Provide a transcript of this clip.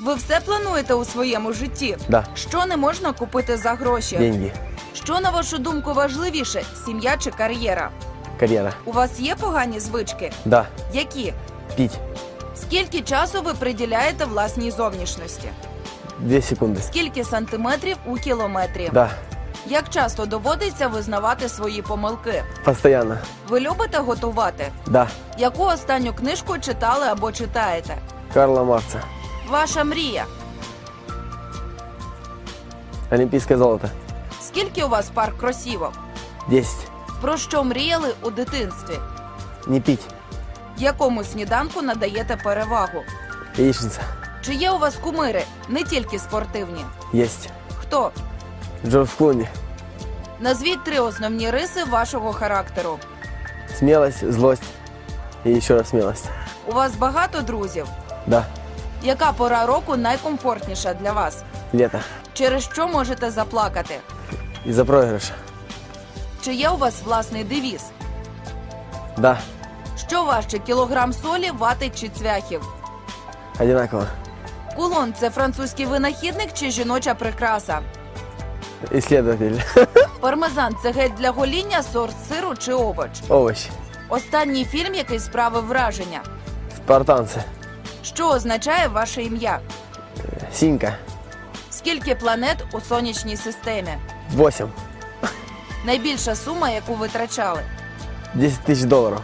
Ви все плануєте у своєму житті? Да. Що не можна купити за гроші? Деньги. Що на вашу думку важливіше: сім'я чи кар'єра? Карьера. У вас є погані звички? Да. Які? Пить. Скільки часу ви приділяєте власній зовнішності? Две секунды. Скільки сантиметрів у кілометрі? Да. Як часто доводиться визнавати свої помилки? Постоянно. Ви любите готувати? Да. Яку останню книжку читали або читаєте? Карла Марца. Ваша мрія? Олимпийское золото. Скільки у вас пар кросівок? 10. Про що мріяли у дитинстві? Не пить. Якому сніданку надаєте перевагу? Яичница. Чи є у вас кумири, не тільки спортивні? Есть. Хто? Джордж Клуни. Назвіть три основні риси вашого характеру. Смелость, злость и еще раз смелость. У вас багато друзів. Да. Яка пора року найкомфортніша для вас? Лето. Через що можете заплакати? Из-за проигрыша. Чи є у вас власний девіз? Да. Що важче кілограм солі, вати чи цвяхів? Одинаково. Кулон це французький винахідник чи жіноча прикраса? Исследователь. Пармезан це гель для гоління, сорт сиру чи овоч. Овощи. Останній фільм, який справив враження. Спартанцы. Що означає ваше ім'я? Сінька. Скільки планет у сонячній системі? Восім. Найбільша сума, яку витрачали? 10 тисяч долларов.